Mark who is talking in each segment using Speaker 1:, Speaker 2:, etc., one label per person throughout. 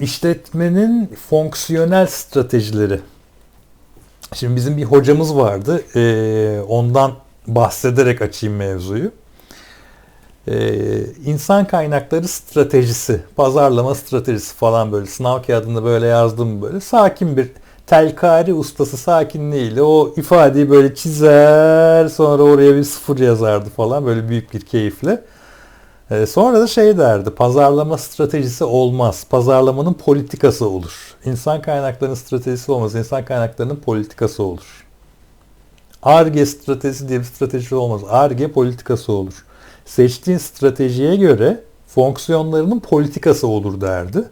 Speaker 1: işletmenin fonksiyonel stratejileri. Şimdi bizim bir hocamız vardı. Ee, ondan bahsederek açayım mevzuyu. Ee, insan kaynakları stratejisi, pazarlama stratejisi falan böyle sınav kağıdında böyle yazdım böyle. Sakin bir telkari ustası sakinliğiyle o ifadeyi böyle çizer sonra oraya bir sıfır yazardı falan böyle büyük bir keyifle. Ee, sonra da şey derdi pazarlama stratejisi olmaz. Pazarlamanın politikası olur. İnsan kaynaklarının stratejisi olmaz. İnsan kaynaklarının politikası olur. ARGE stratejisi diye bir strateji olmaz. ARGE politikası olur. Seçtiğin stratejiye göre fonksiyonlarının politikası olur derdi.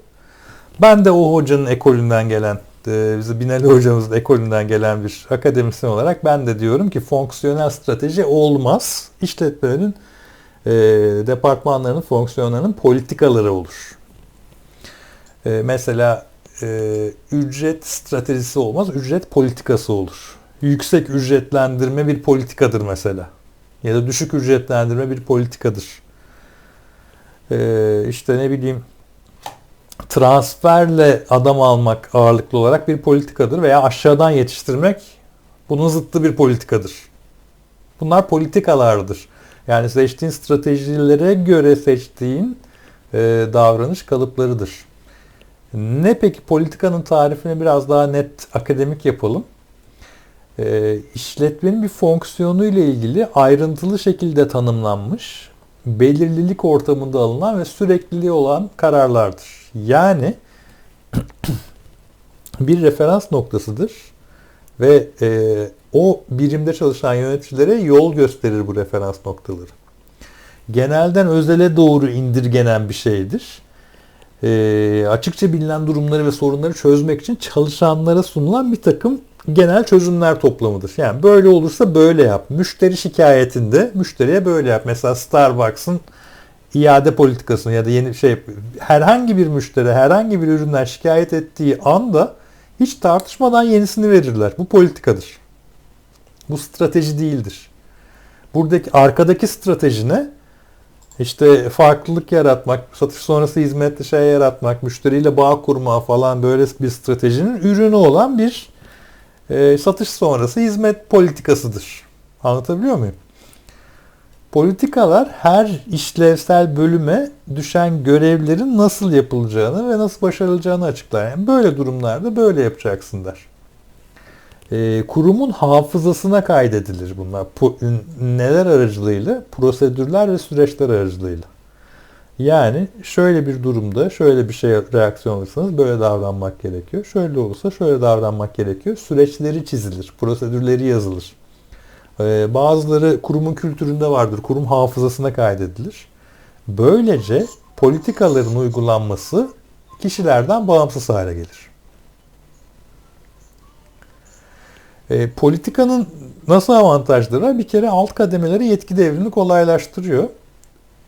Speaker 1: Ben de o hocanın ekolünden gelen, e, bize Binali hocamızın ekolünden gelen bir akademisyen olarak ben de diyorum ki fonksiyonel strateji olmaz. İşletmelerin e, departmanlarının fonksiyonlarının politikaları olur. E, mesela e, ücret stratejisi olmaz, ücret politikası olur. Yüksek ücretlendirme bir politikadır mesela. Ya da düşük ücretlendirme bir politikadır. E, işte ne bileyim transferle adam almak ağırlıklı olarak bir politikadır veya aşağıdan yetiştirmek bunun zıttı bir politikadır. Bunlar politikalardır. Yani seçtiğin stratejilere göre seçtiğin e, davranış kalıplarıdır. Ne peki politikanın tarifini biraz daha net akademik yapalım. E, işletmenin bir fonksiyonu ile ilgili ayrıntılı şekilde tanımlanmış, belirlilik ortamında alınan ve sürekliliği olan kararlardır. Yani bir referans noktasıdır ve e, o birimde çalışan yöneticilere yol gösterir bu referans noktaları. Genelden özele doğru indirgenen bir şeydir. E, açıkça bilinen durumları ve sorunları çözmek için çalışanlara sunulan bir takım genel çözümler toplamıdır. Yani böyle olursa böyle yap. Müşteri şikayetinde müşteriye böyle yap. Mesela Starbucks'ın iade politikasını ya da yeni şey herhangi bir müşteri herhangi bir üründen şikayet ettiği anda hiç tartışmadan yenisini verirler. Bu politikadır. Bu strateji değildir. Buradaki arkadaki strateji ne? İşte farklılık yaratmak, satış sonrası hizmetli şey yaratmak, müşteriyle bağ kurma falan böyle bir stratejinin ürünü olan bir e, satış sonrası hizmet politikasıdır. Anlatabiliyor muyum? Politikalar her işlevsel bölüme düşen görevlerin nasıl yapılacağını ve nasıl başarılacağını açıklar. Yani böyle durumlarda böyle yapacaksın der. E, kurumun hafızasına kaydedilir bunlar. Po- neler aracılığıyla? Prosedürler ve süreçler aracılığıyla. Yani şöyle bir durumda şöyle bir şey reaksiyon alırsanız böyle davranmak gerekiyor. Şöyle olursa şöyle davranmak gerekiyor. Süreçleri çizilir, prosedürleri yazılır. Ee, bazıları kurumun kültüründe vardır. Kurum hafızasına kaydedilir. Böylece politikaların uygulanması kişilerden bağımsız hale gelir. E, politikanın nasıl avantajları? Bir kere alt kademeleri yetki devrini kolaylaştırıyor.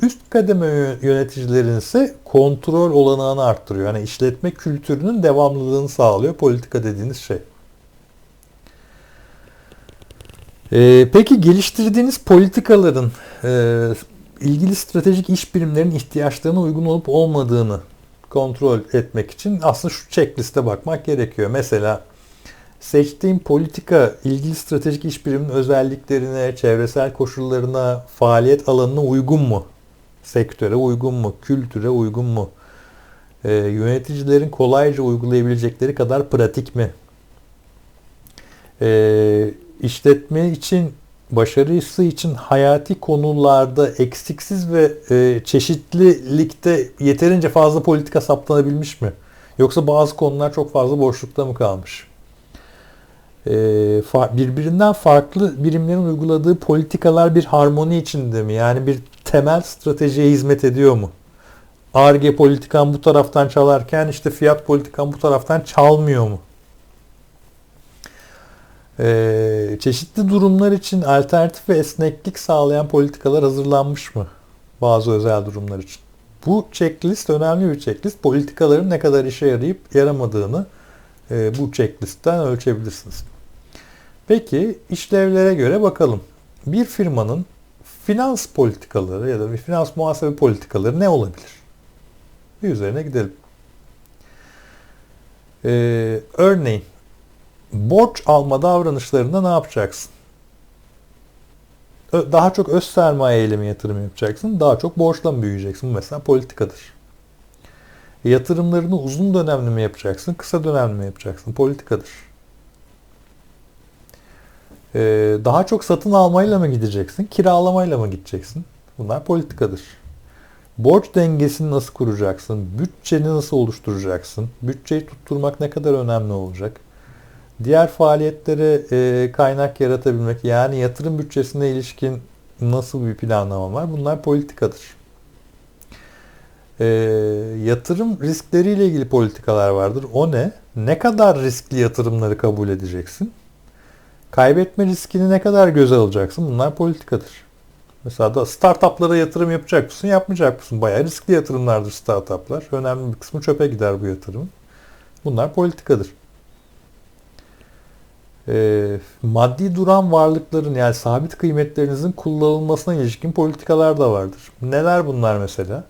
Speaker 1: Üst kademe yöneticilerin ise kontrol olanağını arttırıyor. Yani işletme kültürünün devamlılığını sağlıyor politika dediğiniz şey. Ee, peki geliştirdiğiniz politikaların e, ilgili stratejik iş birimlerinin ihtiyaçlarına uygun olup olmadığını kontrol etmek için aslında şu checkliste bakmak gerekiyor. Mesela seçtiğim politika ilgili stratejik iş biriminin özelliklerine, çevresel koşullarına, faaliyet alanına uygun mu? Sektöre uygun mu? Kültüre uygun mu? Ee, yöneticilerin kolayca uygulayabilecekleri kadar pratik mi? Ee, işletme için başarısı için hayati konularda eksiksiz ve e, çeşitlilikte yeterince fazla politika saptanabilmiş mi? Yoksa bazı konular çok fazla boşlukta mı kalmış? E, birbirinden farklı birimlerin uyguladığı politikalar bir harmoni içinde mi? Yani bir temel stratejiye hizmet ediyor mu? ARGE politikan bu taraftan çalarken işte fiyat politikan bu taraftan çalmıyor mu? Ee, çeşitli durumlar için alternatif ve esneklik sağlayan politikalar hazırlanmış mı? Bazı özel durumlar için. Bu checklist önemli bir checklist. Politikaların ne kadar işe yarayıp yaramadığını e, bu checklistten ölçebilirsiniz. Peki işlevlere göre bakalım. Bir firmanın finans politikaları ya da bir finans muhasebe politikaları ne olabilir? Bir üzerine gidelim. Ee, örneğin borç alma davranışlarında ne yapacaksın? Daha çok öz sermaye ile mi yatırım yapacaksın? Daha çok borçla mı büyüyeceksin? Bu mesela politikadır. Yatırımlarını uzun dönemli mi yapacaksın? Kısa dönemli mi yapacaksın? Politikadır. Ee, daha çok satın almayla mı gideceksin? Kiralamayla mı gideceksin? Bunlar politikadır. Borç dengesini nasıl kuracaksın? Bütçeni nasıl oluşturacaksın? Bütçeyi tutturmak ne kadar önemli olacak? Diğer faaliyetlere e, kaynak yaratabilmek yani yatırım bütçesine ilişkin nasıl bir planlama var? Bunlar politikadır. E, yatırım riskleriyle ilgili politikalar vardır. O ne? Ne kadar riskli yatırımları kabul edeceksin? Kaybetme riskini ne kadar göze alacaksın? Bunlar politikadır. Mesela da startuplara yatırım yapacak mısın, yapmayacak mısın? Bayağı riskli yatırımlardır startuplar. Önemli bir kısmı çöpe gider bu yatırım. Bunlar politikadır. E, maddi duran varlıkların yani sabit kıymetlerinizin kullanılmasına ilişkin politikalar da vardır. Neler bunlar mesela?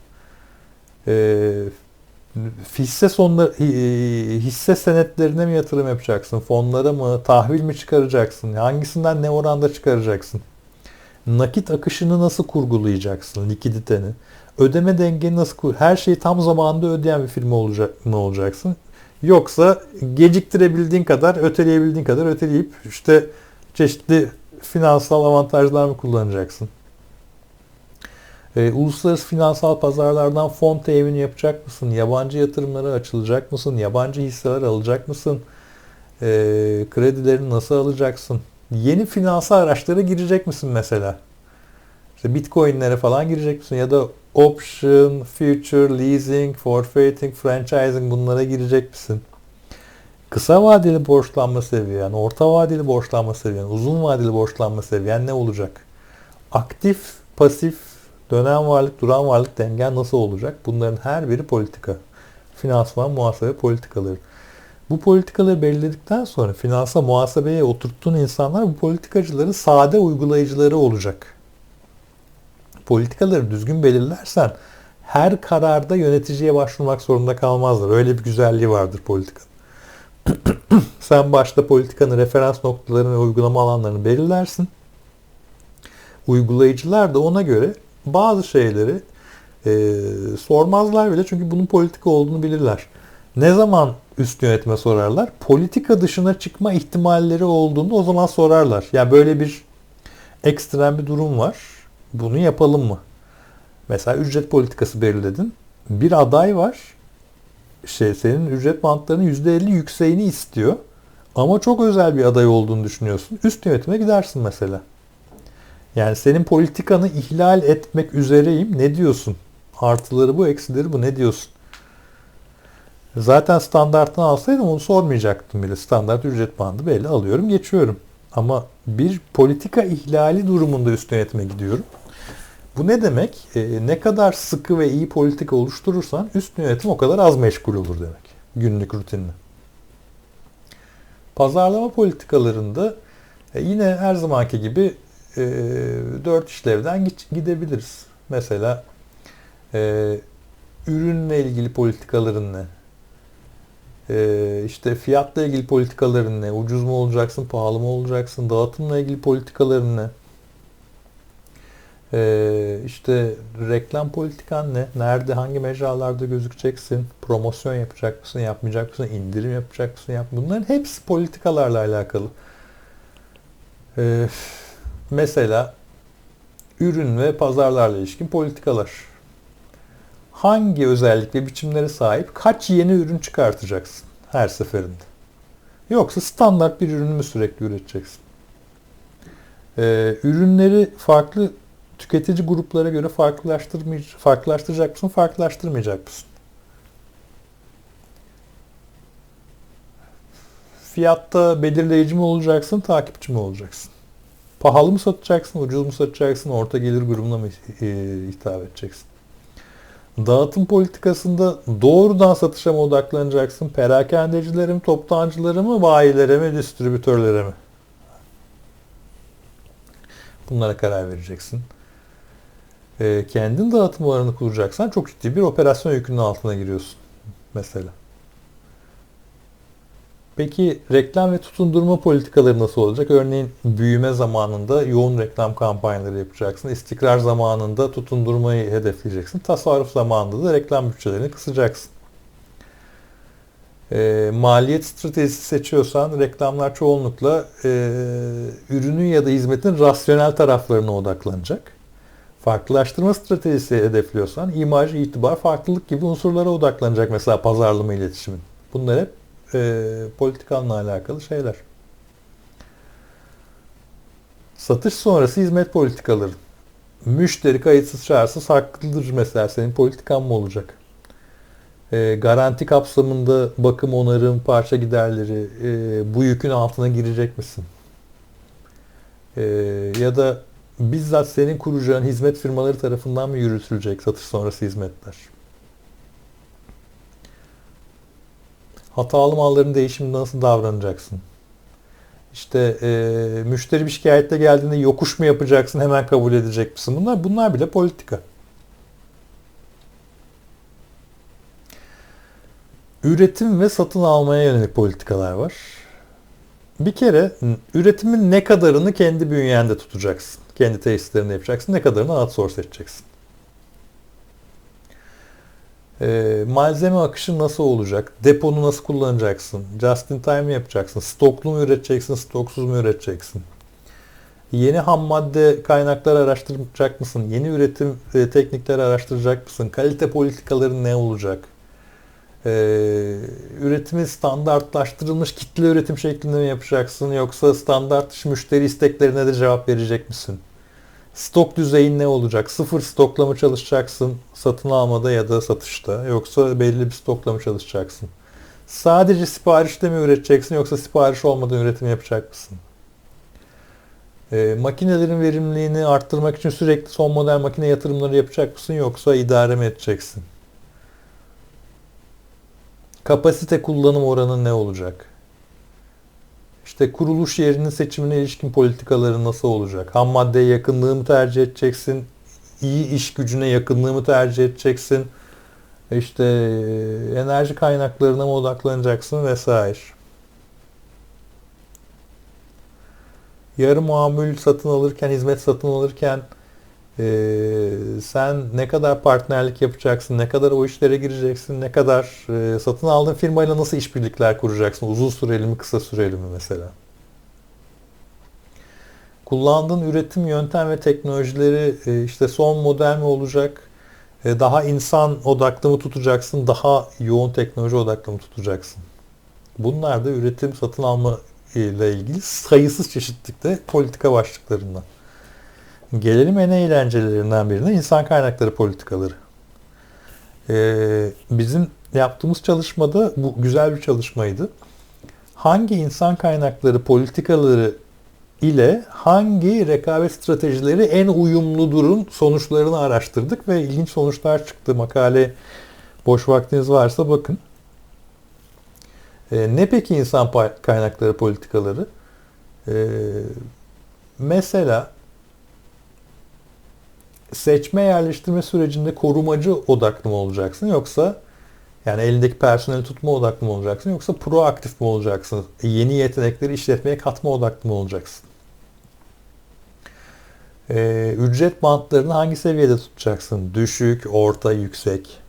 Speaker 1: E, hisse sonları, hisse senetlerine mi yatırım yapacaksın? Fonlara mı? Tahvil mi çıkaracaksın? Hangisinden ne oranda çıkaracaksın? Nakit akışını nasıl kurgulayacaksın? Likiditeni. Ödeme dengeni nasıl kur? Her şeyi tam zamanında ödeyen bir firma olacak mı olacaksın? Yoksa geciktirebildiğin kadar, öteleyebildiğin kadar öteleyip işte çeşitli finansal avantajlar mı kullanacaksın? E, uluslararası finansal pazarlardan fon temini yapacak mısın? Yabancı yatırımlara açılacak mısın? Yabancı hisseler alacak mısın? E, kredilerini nasıl alacaksın? Yeni finansal araçlara girecek misin mesela? İşte Bitcoin'lere falan girecek misin? Ya da option, future, leasing, forfeiting, franchising bunlara girecek misin? Kısa vadeli borçlanma seviyen, orta vadeli borçlanma seviyen, uzun vadeli borçlanma seviyen ne olacak? Aktif, pasif, dönem varlık, duran varlık dengen nasıl olacak? Bunların her biri politika. Finansman muhasebe politikaları. Bu politikaları belirledikten sonra finansal muhasebeye oturttuğun insanlar bu politikacıların sade uygulayıcıları olacak politikaları düzgün belirlersen her kararda yöneticiye başvurmak zorunda kalmazlar. Öyle bir güzelliği vardır politika. Sen başta politikanın referans noktalarını ve uygulama alanlarını belirlersin. Uygulayıcılar da ona göre bazı şeyleri e, sormazlar bile çünkü bunun politika olduğunu bilirler. Ne zaman üst yönetime sorarlar? Politika dışına çıkma ihtimalleri olduğunu o zaman sorarlar. Yani böyle bir ekstrem bir durum var bunu yapalım mı? Mesela ücret politikası belirledin. Bir aday var. Şey senin ücret bantlarının %50 yükseğini istiyor. Ama çok özel bir aday olduğunu düşünüyorsun. Üst yönetime gidersin mesela. Yani senin politikanı ihlal etmek üzereyim. Ne diyorsun? Artıları bu, eksileri bu. Ne diyorsun? Zaten standartını alsaydım onu sormayacaktım bile. Standart ücret bandı belli alıyorum, geçiyorum. Ama bir politika ihlali durumunda üst yönetime gidiyorum. Bu ne demek? E, ne kadar sıkı ve iyi politika oluşturursan üst yönetim o kadar az meşgul olur demek. Günlük rutinle. Pazarlama politikalarında e, yine her zamanki gibi e, dört işlevden gidebiliriz. Mesela e, ürünle ilgili politikaların ne? E, işte fiyatla ilgili politikaların ne? Ucuz mu olacaksın, pahalı mı olacaksın? Dağıtımla ilgili politikaların ne? Ee, işte reklam politikan ne? Nerede, hangi mecralarda gözükeceksin? Promosyon yapacak mısın, yapmayacak mısın? indirim yapacak mısın? Yap Bunların hepsi politikalarla alakalı. Ee, mesela ürün ve pazarlarla ilişkin politikalar. Hangi özellik ve biçimlere sahip kaç yeni ürün çıkartacaksın her seferinde? Yoksa standart bir ürünü mü sürekli üreteceksin? Ee, ürünleri farklı tüketici gruplara göre farklılaştıracak mısın, farklılaştırmayacak mısın? Fiyatta belirleyici mi olacaksın, takipçi mi olacaksın? Pahalı mı satacaksın, ucuz mu satacaksın, orta gelir grubuna mı e, hitap edeceksin? Dağıtım politikasında doğrudan satışa mı odaklanacaksın? Perakendecilere mi, toptancılara mı, bayilere mi, distribütörlere mi? Bunlara karar vereceksin e, kendin dağıtım alanını kuracaksan çok ciddi bir operasyon yükünün altına giriyorsun mesela. Peki reklam ve tutundurma politikaları nasıl olacak? Örneğin büyüme zamanında yoğun reklam kampanyaları yapacaksın. İstikrar zamanında tutundurmayı hedefleyeceksin. Tasarruf zamanında da reklam bütçelerini kısacaksın. E, maliyet stratejisi seçiyorsan reklamlar çoğunlukla e, ürünün ya da hizmetin rasyonel taraflarına odaklanacak. Farklılaştırma stratejisi hedefliyorsan imaj, itibar, farklılık gibi unsurlara odaklanacak mesela pazarlama iletişimin. Bunlar hep e, politikanla alakalı şeyler. Satış sonrası hizmet politikaları. Müşteri kayıtsız çağrısız haklıdır mesela senin politikan mı olacak? E, garanti kapsamında bakım, onarım, parça giderleri e, bu yükün altına girecek misin? E, ya da bizzat senin kuracağın hizmet firmaları tarafından mı yürütülecek satış sonrası hizmetler? Hatalı malların değişiminde nasıl davranacaksın? İşte e, müşteri bir şikayetle geldiğinde yokuş mu yapacaksın, hemen kabul edecek misin? Bunlar bunlar bile politika. Üretim ve satın almaya yönelik politikalar var. Bir kere üretimin ne kadarını kendi bünyende tutacaksın. Kendi tesislerinde yapacaksın. Ne kadarını outsource edeceksin. E, malzeme akışı nasıl olacak? Deponu nasıl kullanacaksın? Just in time mi yapacaksın? Stoklu mu üreteceksin? Stoksuz mu üreteceksin? Yeni ham madde kaynakları araştıracak mısın? Yeni üretim e, teknikleri araştıracak mısın? Kalite politikaları ne olacak? Ee, üretimi standartlaştırılmış kitle üretim şeklinde mi yapacaksın? Yoksa standart müşteri isteklerine de cevap verecek misin? Stok düzeyin ne olacak? Sıfır stokla mı çalışacaksın satın almada ya da satışta? Yoksa belli bir stokla mı çalışacaksın? Sadece siparişte mi üreteceksin yoksa sipariş olmadan üretim yapacak mısın? E, makinelerin verimliliğini arttırmak için sürekli son model makine yatırımları yapacak mısın yoksa idare mi edeceksin? Kapasite kullanım oranı ne olacak? İşte kuruluş yerinin seçimine ilişkin politikaları nasıl olacak? Ham maddeye yakınlığı mı tercih edeceksin? İyi iş gücüne yakınlığı mı tercih edeceksin? İşte e, enerji kaynaklarına mı odaklanacaksın vesaire. Yarı mamul satın alırken, hizmet satın alırken ee, sen ne kadar partnerlik yapacaksın, ne kadar o işlere gireceksin, ne kadar e, satın aldığın firmayla nasıl işbirlikler kuracaksın, uzun süreli mi, kısa süreli mi mesela. Kullandığın üretim yöntem ve teknolojileri e, işte son model mi olacak, e, daha insan odaklı mı tutacaksın, daha yoğun teknoloji odaklı mı tutacaksın? Bunlar da üretim, satın alma ile ilgili sayısız çeşitlikte politika başlıklarından. Gelelim en eğlencelerinden birine insan kaynakları politikaları. Ee, bizim yaptığımız çalışmada bu güzel bir çalışmaydı. Hangi insan kaynakları politikaları ile hangi rekabet stratejileri en uyumludurun sonuçlarını araştırdık ve ilginç sonuçlar çıktı. Makale boş vaktiniz varsa bakın. Ee, ne peki insan kaynakları politikaları? Ee, mesela seçme yerleştirme sürecinde korumacı odaklı mı olacaksın yoksa yani elindeki personeli tutma odaklı mı olacaksın yoksa proaktif mi olacaksın? Yeni yetenekleri işletmeye katma odaklı mı olacaksın? Ee, ücret bantlarını hangi seviyede tutacaksın? Düşük, orta, yüksek?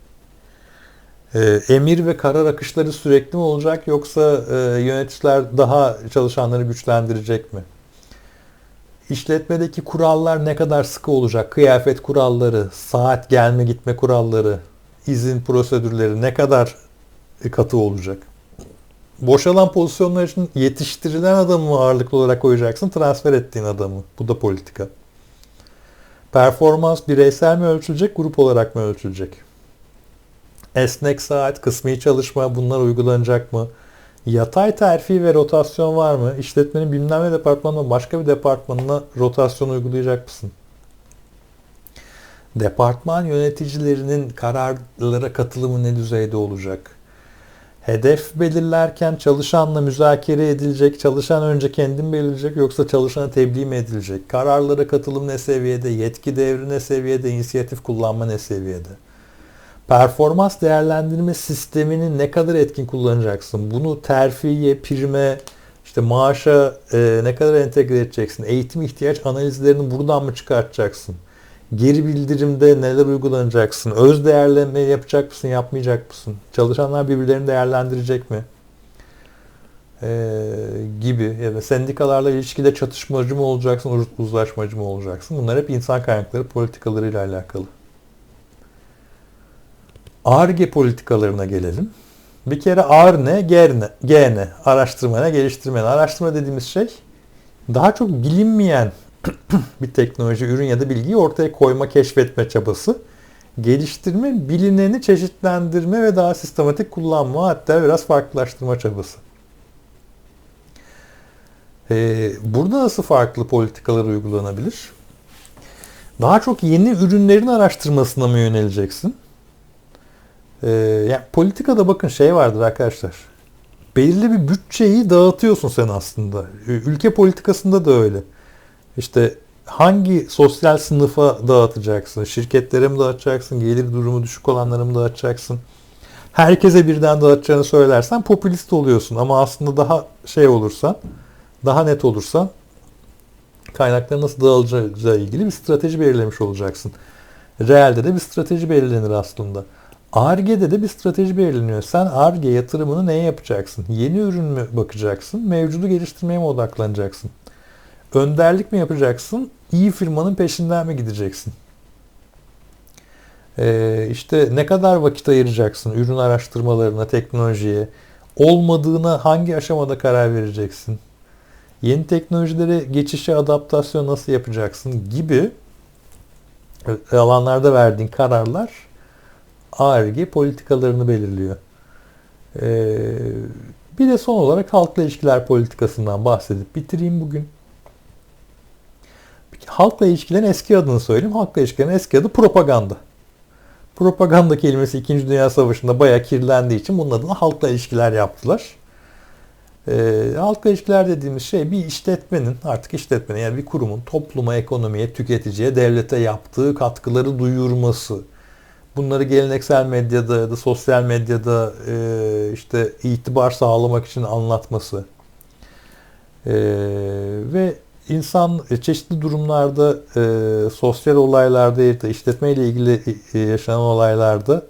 Speaker 1: Ee, emir ve karar akışları sürekli mi olacak yoksa e, yöneticiler daha çalışanları güçlendirecek mi? İşletmedeki kurallar ne kadar sıkı olacak? Kıyafet kuralları, saat gelme gitme kuralları, izin prosedürleri ne kadar katı olacak? Boşalan pozisyonlar için yetiştirilen adamı mı ağırlıklı olarak koyacaksın, transfer ettiğin adamı? Bu da politika. Performans bireysel mi ölçülecek, grup olarak mı ölçülecek? Esnek saat, kısmi çalışma bunlar uygulanacak mı? Yatay terfi ve rotasyon var mı? İşletmenin bilmem ne departmanından başka bir departmanına rotasyon uygulayacak mısın? Departman yöneticilerinin kararlara katılımı ne düzeyde olacak? Hedef belirlerken çalışanla müzakere edilecek, çalışan önce kendin belirleyecek yoksa çalışana tebliğ mi edilecek? Kararlara katılım ne seviyede, yetki devri ne seviyede, inisiyatif kullanma ne seviyede? Performans değerlendirme sistemini ne kadar etkin kullanacaksın? Bunu terfiye, prime, işte maaşa e, ne kadar entegre edeceksin? Eğitim ihtiyaç analizlerini buradan mı çıkartacaksın? Geri bildirimde neler uygulanacaksın? Öz değerleme yapacak mısın, yapmayacak mısın? Çalışanlar birbirlerini değerlendirecek mi? Ee, gibi ya da sendikalarla ilişkide çatışmacı mı olacaksın, uzlaşmacı mı olacaksın? Bunlar hep insan kaynakları politikalarıyla alakalı. ARGE politikalarına gelelim. Bir kere AR ne, G ne, G ne? Araştırma ne, geliştirme ne? Araştırma dediğimiz şey daha çok bilinmeyen bir teknoloji, ürün ya da bilgiyi ortaya koyma, keşfetme çabası. Geliştirme, bilineni çeşitlendirme ve daha sistematik kullanma hatta biraz farklılaştırma çabası. Ee, burada nasıl farklı politikalar uygulanabilir? Daha çok yeni ürünlerin araştırmasına mı yöneleceksin? Ee, yani politikada bakın şey vardır arkadaşlar. Belirli bir bütçeyi dağıtıyorsun sen aslında. Ülke politikasında da öyle. İşte hangi sosyal sınıfa dağıtacaksın? Şirketlere mi dağıtacaksın? Gelir durumu düşük olanlara mı dağıtacaksın? Herkese birden dağıtacağını söylersen popülist oluyorsun. Ama aslında daha şey olursa, daha net olursa kaynakların nasıl dağılacağı ilgili bir strateji belirlemiş olacaksın. Realde de bir strateji belirlenir aslında. ARGE'de de bir strateji belirleniyor. Sen ARGE yatırımını neye yapacaksın? Yeni ürün mü bakacaksın? Mevcudu geliştirmeye mi odaklanacaksın? Önderlik mi yapacaksın? İyi firmanın peşinden mi gideceksin? Ee, işte ne kadar vakit ayıracaksın ürün araştırmalarına, teknolojiye? Olmadığına hangi aşamada karar vereceksin? Yeni teknolojilere geçişe adaptasyon nasıl yapacaksın gibi alanlarda verdiğin kararlar ARG politikalarını belirliyor. Ee, bir de son olarak halkla ilişkiler politikasından bahsedip bitireyim bugün. Halkla ilişkilerin eski adını söyleyeyim. Halkla ilişkilerin eski adı propaganda. Propaganda kelimesi 2. Dünya Savaşı'nda bayağı kirlendiği için bunun adına halkla ilişkiler yaptılar. E, halkla ilişkiler dediğimiz şey bir işletmenin, artık işletmenin yani bir kurumun topluma, ekonomiye, tüketiciye, devlete yaptığı katkıları duyurması. Bunları geleneksel medyada ya da sosyal medyada e, işte itibar sağlamak için anlatması. E, ve insan çeşitli durumlarda e, sosyal olaylarda ya da işletme ile ilgili e, yaşanan olaylarda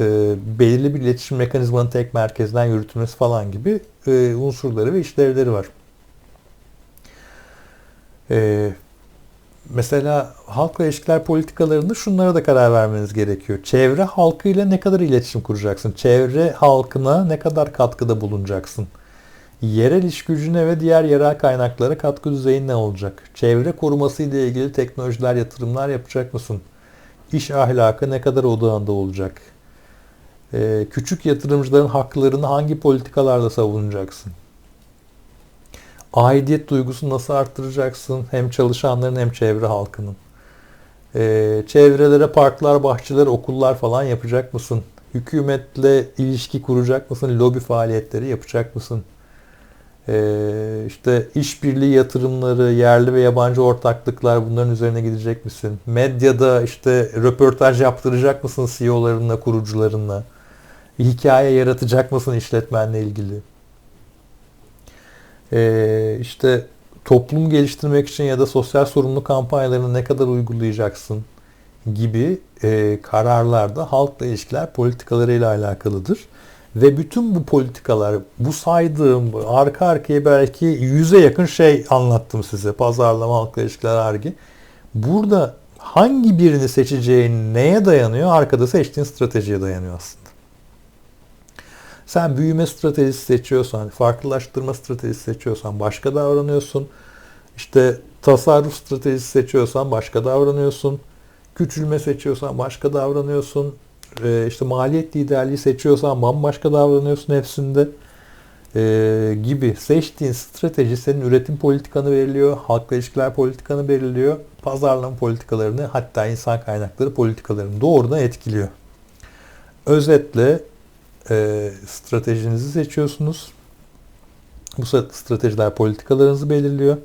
Speaker 1: e, belirli bir iletişim mekanizmanın tek merkezden yürütülmesi falan gibi e, unsurları ve işlevleri var. E, mesela halkla ilişkiler politikalarında şunlara da karar vermeniz gerekiyor. Çevre halkıyla ne kadar iletişim kuracaksın? Çevre halkına ne kadar katkıda bulunacaksın? Yerel iş gücüne ve diğer yerel kaynaklara katkı düzeyin ne olacak? Çevre koruması ile ilgili teknolojiler, yatırımlar yapacak mısın? İş ahlakı ne kadar odağında olacak? Ee, küçük yatırımcıların haklarını hangi politikalarla savunacaksın? Aidiyet duygusunu nasıl arttıracaksın? Hem çalışanların hem çevre halkının. Ee, çevrelere parklar, bahçeler, okullar falan yapacak mısın? Hükümetle ilişki kuracak mısın? Lobi faaliyetleri yapacak mısın? Ee, işte işbirliği yatırımları, yerli ve yabancı ortaklıklar bunların üzerine gidecek misin? Medyada işte röportaj yaptıracak mısın CEO'larınla, kurucularınla? Hikaye yaratacak mısın işletmenle ilgili? Ee, işte toplum geliştirmek için ya da sosyal sorumluluk kampanyalarını ne kadar uygulayacaksın gibi e, kararlarda halkla ilişkiler politikalarıyla alakalıdır. Ve bütün bu politikalar, bu saydığım arka arkaya belki yüze yakın şey anlattım size. Pazarlama, halkla ilişkiler, arge. Burada hangi birini seçeceğin neye dayanıyor? Arkada seçtiğin stratejiye dayanıyor aslında. Sen büyüme stratejisi seçiyorsan, farklılaştırma stratejisi seçiyorsan başka davranıyorsun. İşte tasarruf stratejisi seçiyorsan başka davranıyorsun. Küçülme seçiyorsan başka davranıyorsun e, işte maliyet liderliği seçiyorsan bambaşka davranıyorsun hepsinde e, gibi seçtiğin strateji senin üretim politikanı belirliyor, halkla ilişkiler politikanı belirliyor, pazarlama politikalarını hatta insan kaynakları politikalarını doğrudan etkiliyor. Özetle e, stratejinizi seçiyorsunuz. Bu stratejiler politikalarınızı belirliyor.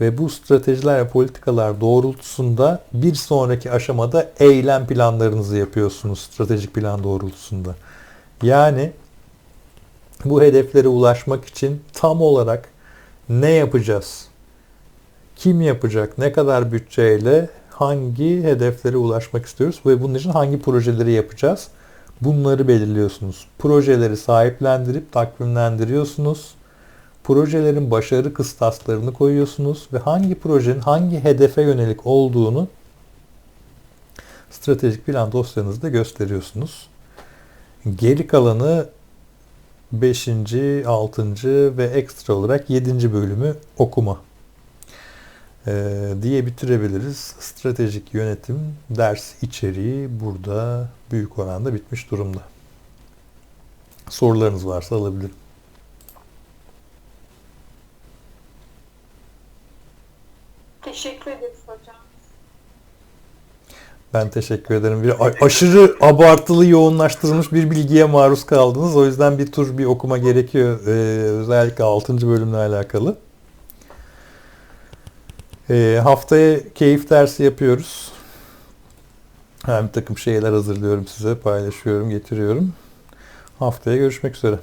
Speaker 1: Ve bu stratejiler ve politikalar doğrultusunda bir sonraki aşamada eylem planlarınızı yapıyorsunuz stratejik plan doğrultusunda. Yani bu hedeflere ulaşmak için tam olarak ne yapacağız? Kim yapacak? Ne kadar bütçeyle hangi hedeflere ulaşmak istiyoruz ve bunun için hangi projeleri yapacağız? Bunları belirliyorsunuz. Projeleri sahiplendirip takvimlendiriyorsunuz. Projelerin başarı kıstaslarını koyuyorsunuz ve hangi projenin hangi hedefe yönelik olduğunu stratejik plan dosyanızda gösteriyorsunuz. Geri kalanı 5. 6. ve ekstra olarak 7. bölümü okuma ee, diye bitirebiliriz. Stratejik yönetim ders içeriği burada büyük oranda bitmiş durumda. Sorularınız varsa alabilirim.
Speaker 2: Teşekkür ederiz hocam.
Speaker 1: Ben teşekkür ederim. Bir aşırı abartılı yoğunlaştırılmış bir bilgiye maruz kaldınız. O yüzden bir tur bir okuma gerekiyor. Ee, özellikle 6. bölümle alakalı. Ee, haftaya keyif dersi yapıyoruz. Bir takım şeyler hazırlıyorum size, paylaşıyorum, getiriyorum. Haftaya görüşmek üzere.